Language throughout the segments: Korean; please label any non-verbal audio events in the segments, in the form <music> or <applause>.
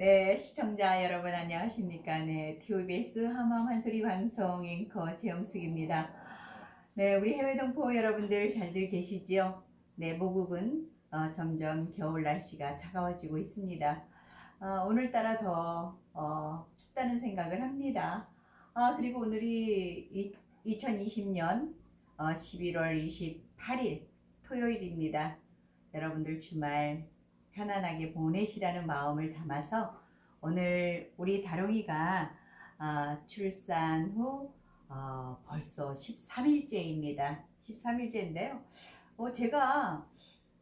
네, 시청자 여러분 안녕하십니까? 네, TBS 하맘 한소리 방송 앵커 최영숙입니다. 네, 우리 해외 동포 여러분들 잘들 계시죠? 네, 모국은 어, 점점 겨울 날씨가 차가워지고 있습니다. 어, 오늘따라 더 어, 춥다는 생각을 합니다. 아, 그리고 오늘이 이, 2020년 어, 11월 28일 토요일입니다. 여러분들 주말 편안하게 보내시라는 마음을 담아서 오늘 우리 다롱이가 아, 출산 후 어, 벌써 13일째입니다. 13일째인데요. 어, 제가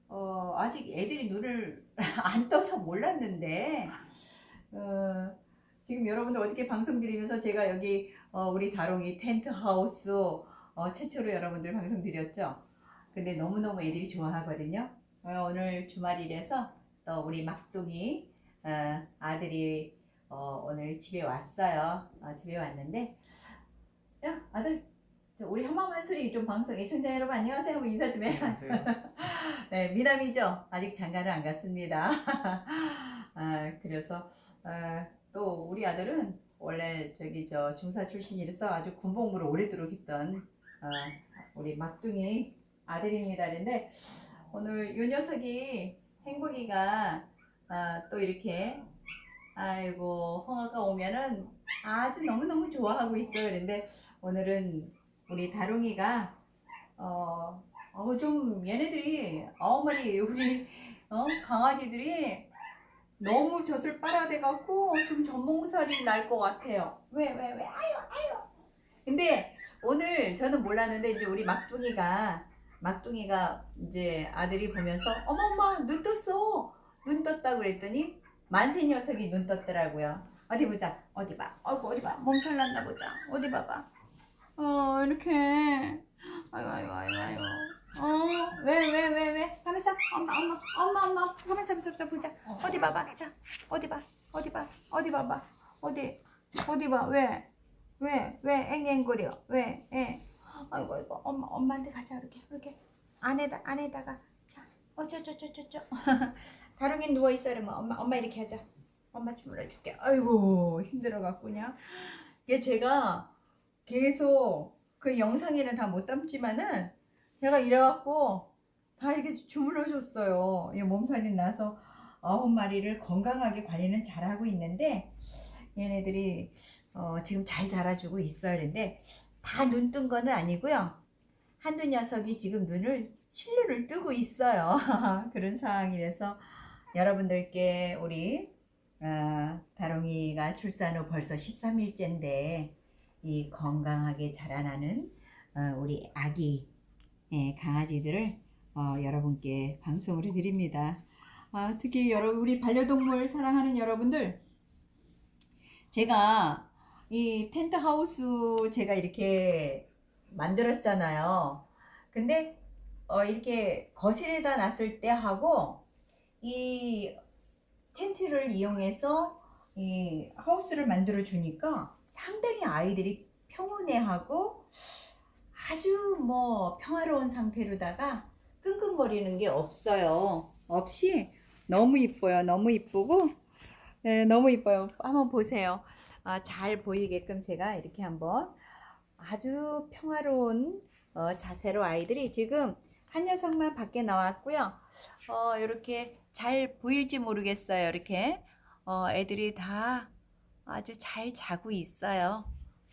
어, 아직 애들이 눈을 <laughs> 안 떠서 몰랐는데 어, 지금 여러분들 어떻게 방송 드리면서 제가 여기 어, 우리 다롱이 텐트 하우스 어, 최초로 여러분들 방송 드렸죠. 근데 너무너무 애들이 좋아하거든요. 어, 오늘 주말이라서 또 우리 막둥이 어, 아들이 어, 오늘 집에 왔어요. 어, 집에 왔는데 야 아들 저 우리 한마만 소리 좀 방송 애청자 여러분 안녕하세요. 한번 인사 좀 해. <laughs> 네 미남이죠. 아직 장가를 안 갔습니다. <laughs> 아, 그래서 아, 또 우리 아들은 원래 저기 저 중사 출신이라서 아주 군복무를 오래도록 했던 어, 우리 막둥이 아들입니다. 근데 오늘 요 녀석이 행복이가 아, 또 이렇게 아이고 홍아가 오면은 아주 너무너무 좋아하고 있어요. 그런데 오늘은 우리 다롱이가 어, 어, 좀 얘네들이 마리 우리 어, 강아지들이 너무 젖을 빨아대 갖고 좀 전몽살이 날 것 같아요. 왜 왜 왜 아유 아유. 근데 오늘 저는 몰랐는데 이제 우리 막둥이가 막둥이가 이제 아들이 보면서 어머 엄마 눈 떴어. 눈 떴다고 그랬더니 만세 녀석이 눈 떴더라고요 어디 보자 어디 봐. 어이구 어디 봐. 몸살 났나 보자. 어디 봐봐. 어 이렇게. 아유 아유 아유 아유. 어왜 왜왜 왜? 가만있어 엄마 엄마 엄마 엄마. 가만있어 가만있어 보자 어디 봐봐. 자 어디 봐. 어디 봐. 어디 봐봐. 어디 어디 봐 왜 왜 왜? 앵앵거려. 왜? 애? 아이고 아이고 엄마 엄마한테 가자. 이렇게 이렇게 안에다 안에다가 자 어쩌저쩌저쩌 <laughs> 다롱이 누워 있어. 그러면 엄마 엄마 이렇게 하자. 엄마 주물러 줄게. 아이고 힘들어 갖고냐. 얘 제가 계속 그 영상에는 다 못 담지만은 제가 이래 갖고 다 이렇게 주물러 줬어요. 얘 몸살이 나서 아홉 마리를 건강하게 관리는 잘하고 있는데 얘네들이 어, 지금 잘 자라주고 있어요 근데 다 눈 뜬 거는 아니고요. 한두 녀석이 지금 눈을 실루를 뜨고 있어요. <laughs> 그런 상황이라서 여러분들께 우리 어, 다롱이가 출산 후 벌써 13일째인데 이 건강하게 자라나는 어, 우리 아기 예, 강아지들을 어, 여러분께 방송을 해드립니다. 아, 특히 여러 우리 반려동물 사랑하는 여러분들 제가 이 텐트 하우스 제가 이렇게 만들었잖아요. 근데 어 이렇게 거실에다 놨을 때 하고 이 텐트를 이용해서 이 하우스를 만들어 주니까 상당히 아이들이 평온해하고 아주 뭐 평화로운 상태로다가 끙끙거리는 게 없어요. 없이 너무 이뻐요. 너무 이쁘고 네, 너무 이뻐요. 한번 보세요. 아, 잘 보이게끔 제가 이렇게 한번 아주 평화로운 어, 자세로 아이들이 지금 한 녀석만 밖에 나왔고요. 어, 이렇게 잘 보일지 모르겠어요. 이렇게 어, 애들이 다 아주 잘 자고 있어요.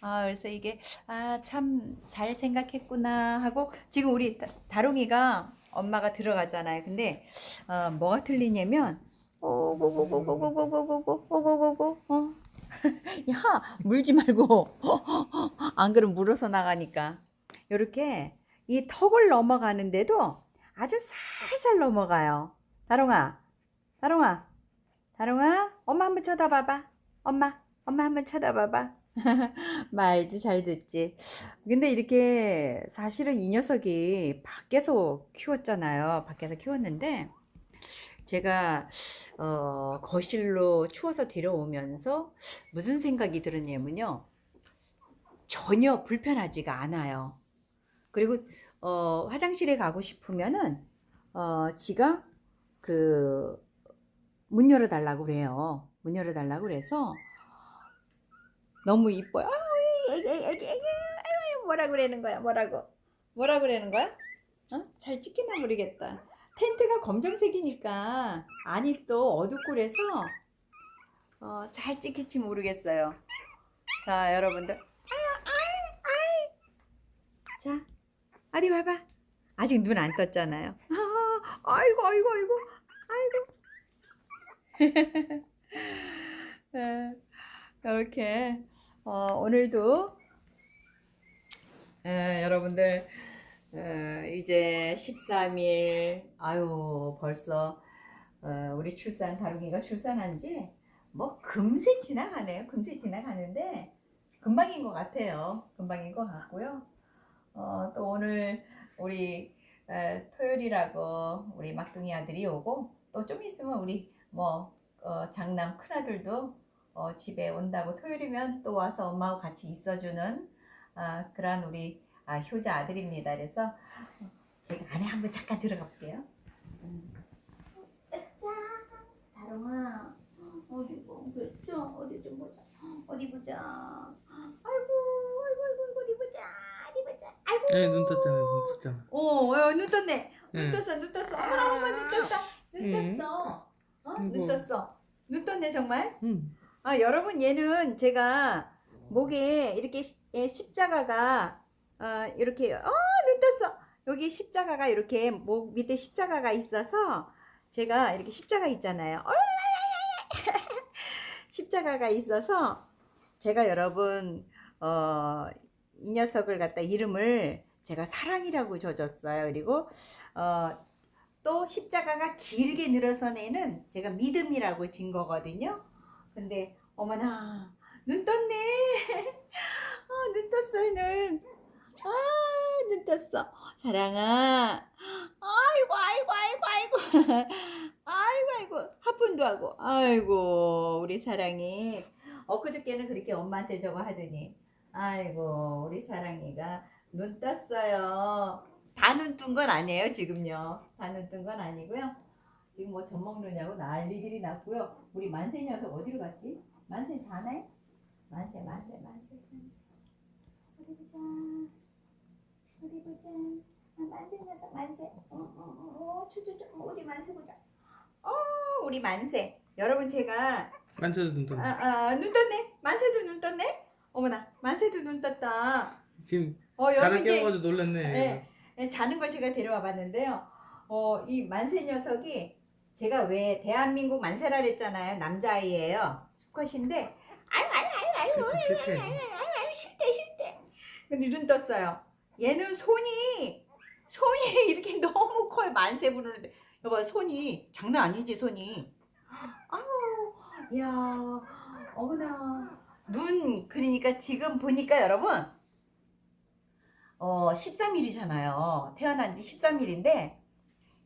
아, 그래서 이게 아, 참 잘 생각했구나 하고 지금 우리 다- 다롱이가 엄마가 들어가잖아요. 근데 어, 뭐가 틀리냐면 오고고고고고고고고고고고고 어 <laughs> 야, 물지 말고. <laughs> 안 그러면 물어서 나가니까. 이렇게 이 턱을 넘어가는데도 아주 살살 넘어가요. 다롱아, 다롱아, 다롱아, 엄마 한번 쳐다봐봐. 엄마, 엄마 한번 쳐다봐봐. <laughs> 말도 잘 듣지. 근데 이렇게 사실은 이 녀석이 밖에서 키웠잖아요. 밖에서 키웠는데 제가 어, 거실로 추워서 데려오면서 무슨 생각이 들었냐면요. 전혀 불편하지가 않아요. 그리고 어, 화장실에 가고 싶으면은 어, 지가 그 문 열어 달라고 그래요. 문 열어 달라고 그래서 너무 이뻐요. 아우, 애기, 애기, 애기, 뭐라 그러는 거야? 뭐라고? 뭐라 그러는 거야? 어? 잘 찍히나 모르겠다. 텐트가 검정색이니까 안이 또 어둡고래서 어, 잘 찍힐지 모르겠어요. 자, 여러분들. 자, 어디 봐봐. 아직 눈 안 떴잖아요. 아, <laughs> 아이고, 아이고, 아이고, 아이고. <laughs> 네, 이렇게 어, 오늘도 에, 여러분들 에, 이제 13일 아유 벌써 어, 우리 출산 다루기가 출산한 지뭐 금세 지나가네요. 금세 지나가는데 금방인 것 같아요. 금방인 것 같고요. 어, 또 오늘 우리 에, 토요일이라고 우리 막둥이 아들이 오고 또 좀 있으면 우리 뭐 어, 장남 큰아들도 어, 집에 온다고 토요일이면 또 와서 엄마하고 같이 있어주는 아, 그런 우리 아, 효자 아들입니다. 그래서 어, 제가 안에 한번 잠깐 들어가 볼게요. 음. 짠! 다롱아 어디 보자 어디 좀 보자 어디 보자 아이고 아이고 아이고 어디 보자 어디 보자 아이고 네, 눈 떴잖아, 눈 떴잖아. 오, 어, 눈 떴네. 눈 네. 떴어, 눈 떴어. 어머나, 어머, 눈 떴다. 눈 음. 떴어. 어? 눈 아이고. 떴어. 눈 떴네, 정말. 응. 아, 여러분, 얘는 제가 목에 이렇게 시- 예, 십자가가, 어, 이렇게, 어, 눈 떴어. 여기 십자가가 이렇게 목 밑에 십자가가 있어서 제가 이렇게 십자가 있잖아요. 어, <laughs> 십자가가 있어서 제가 여러분, 어, 이 녀석을 갖다 이름을 제가 사랑이라고 줘줬어요. 그리고 어, 또 십자가가 길게 늘어선 애는 제가 믿음이라고 진 거거든요. 근데 어머나 눈 떴네. 아, <laughs> 눈 떴어요 눈. 아, 눈 떴어. 사랑아. 아이고 아이고 아이고 아이고. <laughs> 아이고 아이고 하품도 하고. 아이고 우리 사랑이. 엊그저께는 그렇게 엄마한테 저거 하더니 아이고 우리 사랑이가 눈 떴어요. 다 눈 뜬 건 아니에요 지금요. 다 눈 뜬 건 아니고요. 지금 뭐 젖 먹느냐고 난리들이 났고요. 우리 만세 녀석 어디로 갔지? 만세 자네? 만세 만세 만세 만세. 어디 보자. 어디 보자. 아, 만세 녀석 만세. 어 어 어 추추추 우리 만세 보자. 어 우리 만세. 여러분 제가 만져도 눈 떴네. 아, 아, 눈 떴네. 만세도 눈 떴네. 어머나, 만세도 눈 떴다. 지금 어, 자다 여러분 이제 깨워가지고 놀랐네. 네. 네, 자는 걸 제가 데려와 봤는데요. 어, 이 만세 녀석이 제가 왜 대한민국 만세라 그랬잖아요. 남자아이예요. 수컷인데 아유 아유 아유 아유 싫대, 싫대. 아유 아유 싫대 싫대. 근데 눈 떴어요. 얘는 손이 손이 <laughs> 이렇게 너무 커요. 만세 부르는데 여보 손이 장난 아니지 손이. 아우 야 어머나 눈 그러니까 지금 보니까 여러분 어 13일이잖아요. 태어난 지 13일인데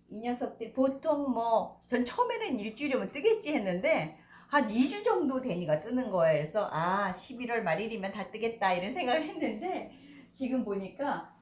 이 녀석들 보통 뭐 전 처음에는 일주일이면 뜨겠지 했는데 한 2주 정도 되니까 뜨는 거예요. 그래서 아 11월 말일이면 다 뜨겠다 이런 생각을 했는데 지금 보니까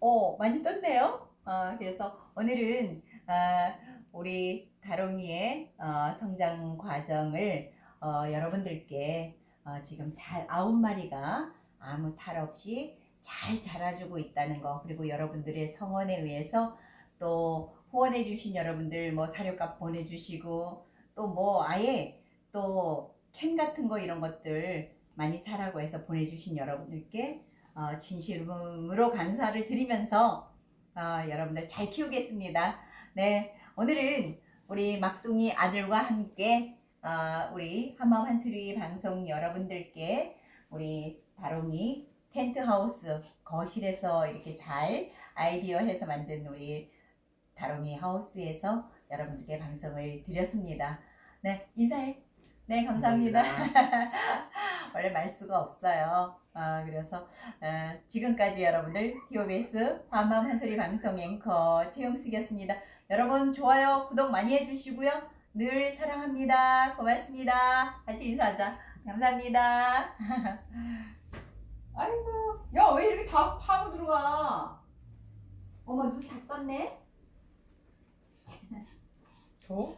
어 많이 떴네요. 어, 그래서 오늘은 아, 우리 다롱이의 어, 성장 과정을 어, 여러분들께 어, 지금 잘 아홉 마리가 아무 탈 없이 잘 자라주고 있다는 거 그리고 여러분들의 성원에 의해서 또 후원해 주신 여러분들 뭐 사료값 보내주시고 또 뭐 아예 또 캔 같은 거 이런 것들 많이 사라고 해서 보내주신 여러분들께 어, 진심으로 감사를 드리면서 어, 여러분들 잘 키우겠습니다. 네 오늘은 우리 막둥이 아들과 함께 어, 우리 한마음 한수리 방송 여러분들께 우리 다롱이 텐트하우스 거실에서 이렇게 잘 아이디어 해서 만든 우리 다롱이 하우스에서 여러분들께 방송을 드렸습니다. 네, 인사해. 네, 감사합니다. <laughs> 원래 말수가 없어요. 아, 그래서 어, 지금까지 여러분들 TOBS 한마음 한소리 방송 앵커 최용숙이었습니다. 여러분 좋아요, 구독 많이 해주시고요. 늘 사랑합니다. 고맙습니다. 같이 인사하자. 감사합니다. <laughs> 아이고, 야 왜 이렇게 다 파고 들어가? 어머 눈 다 떴네. 더워?